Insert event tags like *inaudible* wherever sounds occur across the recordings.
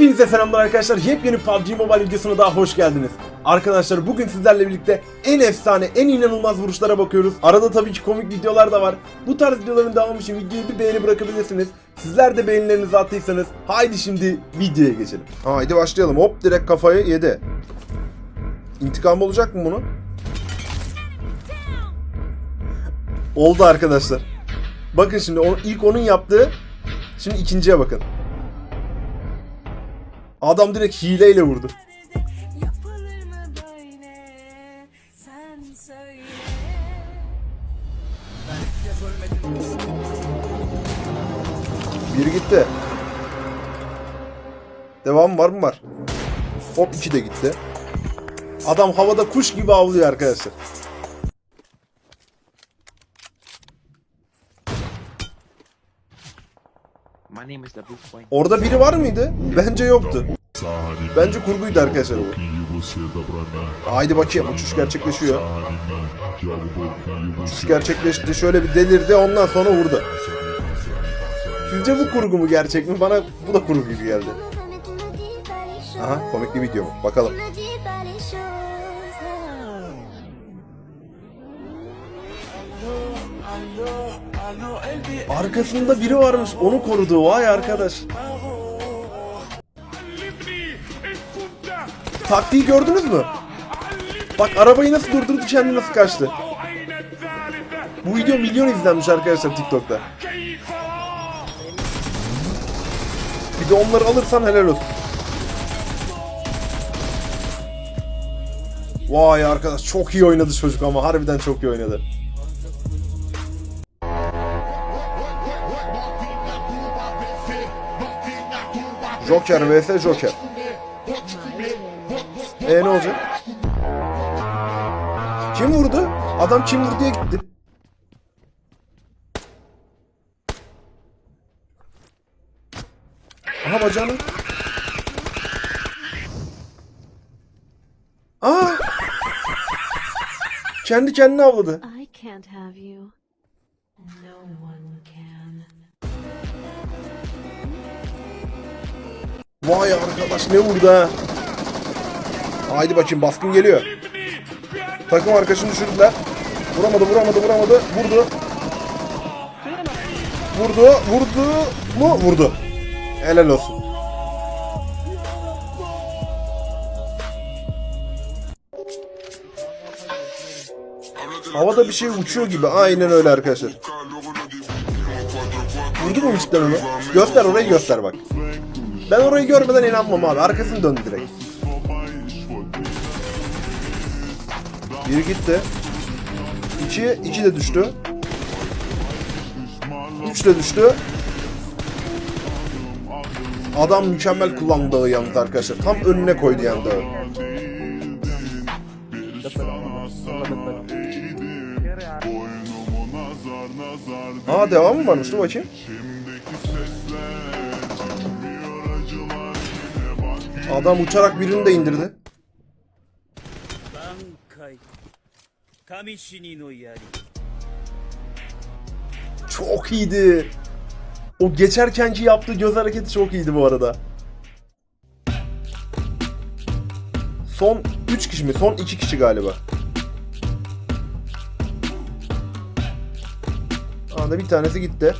Hepinize selamlar arkadaşlar. Yepyeni PUBG Mobile videosuna daha hoş geldiniz. Arkadaşlar bugün sizlerle birlikte en efsane, en inanılmaz vuruşlara bakıyoruz. Arada tabii ki komik videolar da var. Bu tarz videoların devamı için videoyu bir beğeni bırakabilirsiniz. Sizler de beğenilerinizi attıysanız haydi şimdi videoya geçelim. Haydi başlayalım. Hop direkt kafayı yedi. İntikam olacak mı bunun? Oldu arkadaşlar. Bakın şimdi ilk onun yaptığı, şimdi ikinciye bakın. Adam direkt hileyle vurdu. Biri gitti. Devam var mı var? Hop iki de gitti. Adam havada kuş gibi avlıyor arkadaşlar. Orada biri var mıydı? Bence yoktu. Bence kurguydu arkadaşlar bu. Haydi bakayım uçuş gerçekleşiyor. Uçuş gerçekleşti. Şöyle bir delirdi ondan sonra vurdu. Sizce bu kurgu mu gerçek mi? Bana bu da kurgu gibi geldi. Aha komik bir video mu? Bakalım. Arkasında biri varmış onu korudu vay arkadaş. Taktiği gördünüz mü? Bak arabayı nasıl durdurdu kendi nasıl kaçtı. Bu video milyon izlenmiş arkadaşlar TikTok'ta. Bir de onları alırsan helal olsun. Vay arkadaş çok iyi oynadı çocuk ama harbiden çok iyi oynadı. Joker vs Joker. E ne olacak? Kim vurdu? Adam kim vurdu diye gitti. Aha bacağını. Aa! Kendi kendine avladı. I can't have you. No one Vay arkadaş ne vurdu ha. Haydi bakayım baskın geliyor. Takım arkadaşını düşürdüler. Vuramadı vuramadı vuramadı. Vurdu. Vurdu. Vurdu mu? Vurdu. Helal olsun. Havada bir şey uçuyor gibi. Aynen öyle arkadaşlar. Vurdu mu cidden onu? Göster orayı göster bak. Ben orayı görmeden inanmam abi. Arkasını döndü direkt. Biri gitti. İki, iki de düştü. Üç de düştü. Adam mükemmel kullandı dağı yalnız arkadaşlar. Tam önüne koydu yani dağı. Aa devam mı varmış? Dur bakayım. Adam uçarak birini de indirdi. Çok iyiydi. O geçerkenki yaptığı göz hareketi çok iyiydi bu arada. Son 3 kişi mi? Son 2 kişi galiba. Anda bir tanesi gitti.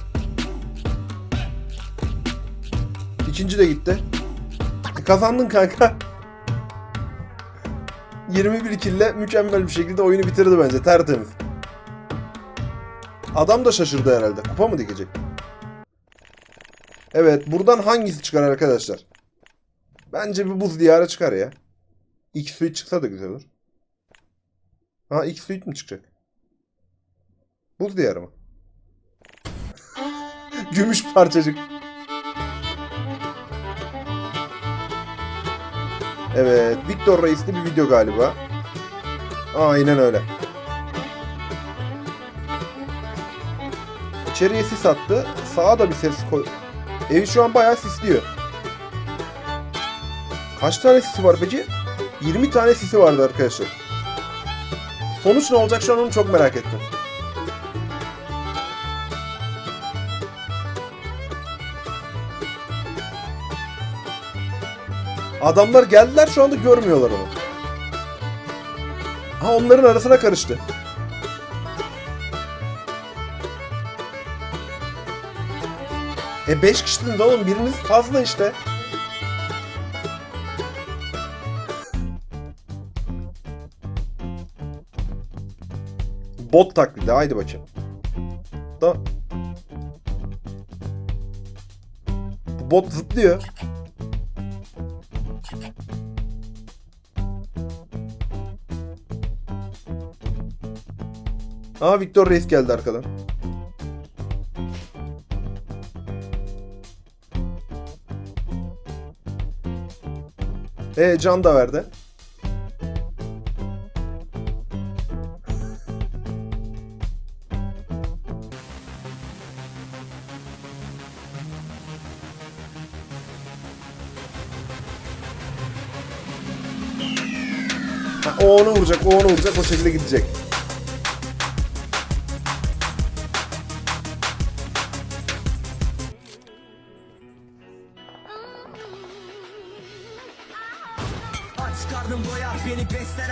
İkinci de gitti. Kazandın kanka. *laughs* 21 kille mükemmel bir şekilde oyunu bitirdi bence. Tertemiz. Adam da şaşırdı herhalde. Kupa mı dikecek? Evet. Buradan hangisi çıkar arkadaşlar? Bence bir buz diyarı çıkar ya. X suit çıksa da güzel olur. Ha X suit mi çıkacak? Buz diyarı mı? *laughs* Gümüş parçacık. Evet. Victor Reis'li bir video galiba. Aynen öyle. İçeriye sis attı. Sağa da bir ses koy. Evi şu an bayağı sisliyor. Kaç tane sisi var peki? 20 tane sisi vardı arkadaşlar. Sonuç ne olacak şu an onu çok merak ettim. Adamlar geldiler şu anda görmüyorlar onu. Ha onların arasına karıştı. E 5 kişisiniz oğlum biriniz fazla işte. Bot taklidi haydi bakayım. Da bot zıplıyor. Aa Victor Reis geldi arkadan. E can da verdi. O onu vuracak, o onu vuracak, o şekilde gidecek.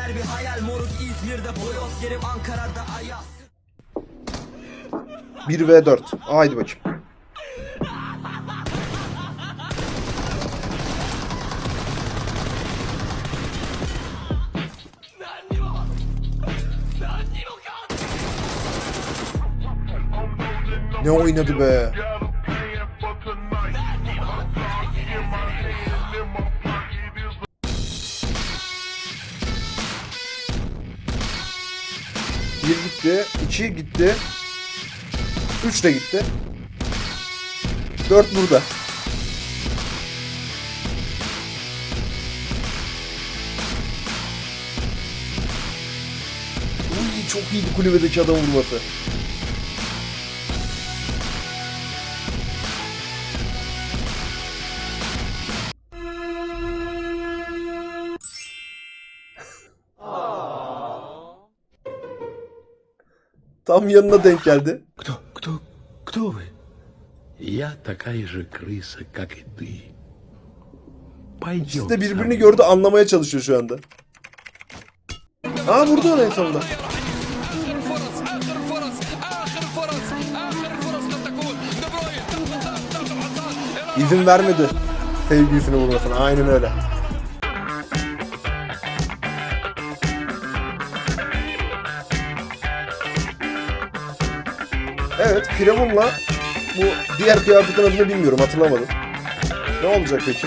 Besler bir hayal moruk İzmir'de boyoz yerim Ankara'da ayaz 1 v 4. Haydi bakayım. Ne oynadı be? 2 gitti. 3 de gitti. 4 burada. Uy, çok iyiydi kulübedeki adam vurması. Tam yanına denk geldi. Кто, кто, кто вы? Я такая же крыса, как и ты. Пойдем. İkisi de birbirini gördü anlamaya çalışıyor şu anda. Aa vurdu onu en sonunda. İzin vermedi sevgilisini vurmasına. Aynen öyle. Evet, Firavun'la bu diğer kıyafetin adını bilmiyorum, hatırlamadım. Ne olacak peki?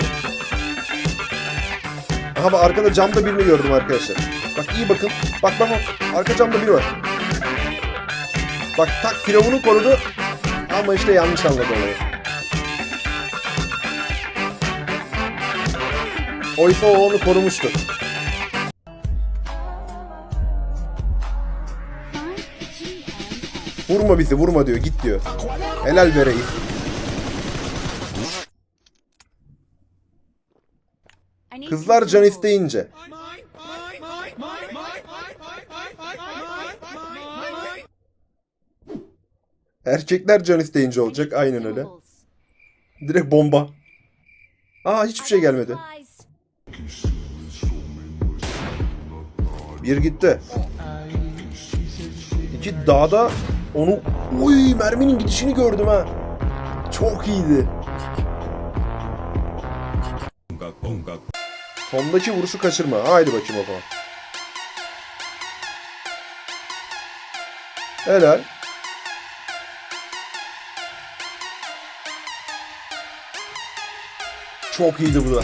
Aha bak arkada camda birini gördüm arkadaşlar. Bak iyi bakın. Bak bak bak. Arka camda biri var. Bak tak Firavun'u korudu. Ama işte yanlış anladı olayı. Oysa o onu korumuştu. Vurma bizi vurma diyor git diyor. Helal be Kızlar can isteyince. Erkekler can isteyince olacak. Aynen öyle. Direkt bomba. Aa hiçbir şey gelmedi. Bir gitti. İki dağda onu... Uy merminin gidişini gördüm ha. Çok iyiydi. Sondaki vuruşu kaçırma. Haydi bakayım zaman. Helal. Çok iyiydi bu da.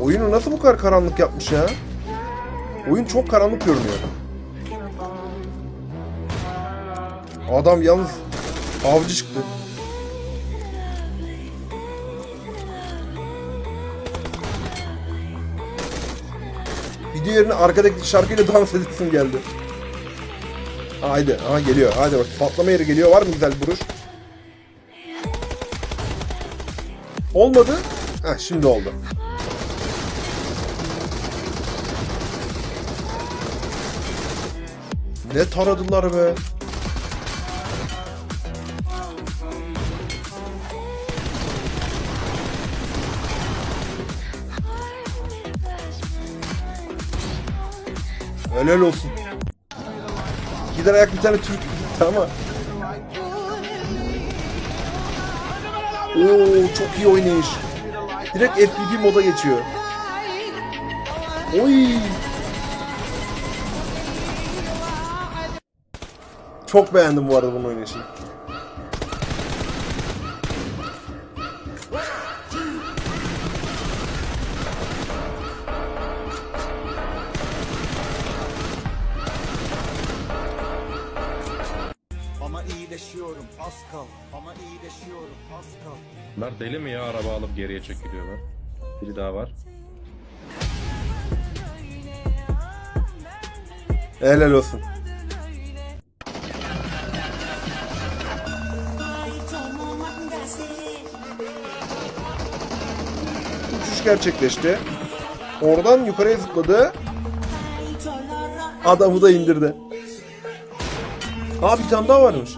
Oyunu nasıl bu kadar karanlık yapmış ya? Oyun çok karanlık görünüyor. Adam yalnız avcı çıktı. Video yerine arkadaki şarkıyla dans edesim geldi. Haydi, aha geliyor. Hadi bak patlama yeri geliyor. Var mı güzel vuruş? Olmadı. Heh, şimdi oldu. Ne taradılar be. Helal olsun. Gider ayak bir tane Türk gitti ama. Oo çok iyi oynayış. Direkt FPP moda geçiyor. Oy. Çok beğendim bu arada bunun oynayışını. Ama iyileşiyorum az kal Ama iyileşiyorum az kal Bunlar deli mi ya araba alıp geriye çekiliyorlar? Biri daha var. Helal olsun. Gerçekleşti. Oradan yukarıya zıpladı. Adamı da indirdi. Aa bir tane daha varmış.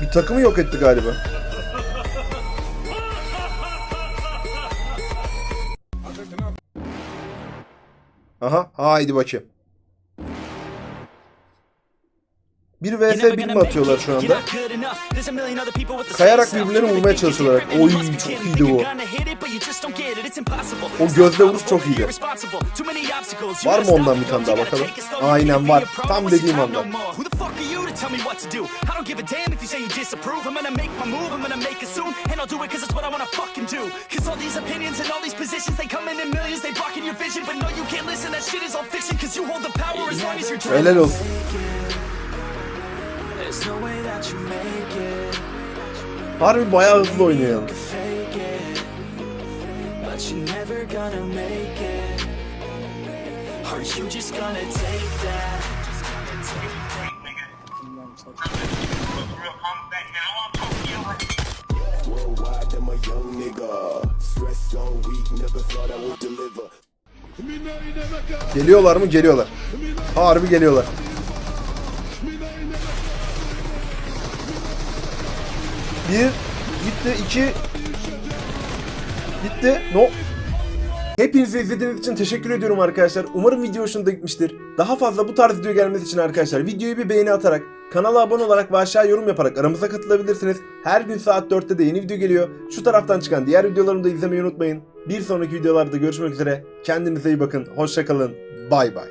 Bir takımı yok etti galiba. Aha haydi bakayım. Bir vs 1 mi atıyorlar şu anda? Kayarak birbirlerini vurmaya çalışıyorlar. Oy çok iyiydi bu. O gözle vuruş çok iyiydi. Var mı ondan bir tane daha? Bakalım? Aynen var. Tam dediğim dreaming. Helal olsun. Harbi bayağı hızlı oynuyor. fake it. But you're never Bir gitti, iki gitti. No. Hepinize izlediğiniz için teşekkür ediyorum arkadaşlar. Umarım video hoşunuza gitmiştir. Daha fazla bu tarz video gelmesi için arkadaşlar videoyu bir beğeni atarak, kanala abone olarak ve aşağı yorum yaparak aramıza katılabilirsiniz. Her gün saat 4'te de yeni video geliyor. Şu taraftan çıkan diğer videolarımı da izlemeyi unutmayın. Bir sonraki videolarda görüşmek üzere. Kendinize iyi bakın. Hoşçakalın. Bay bay.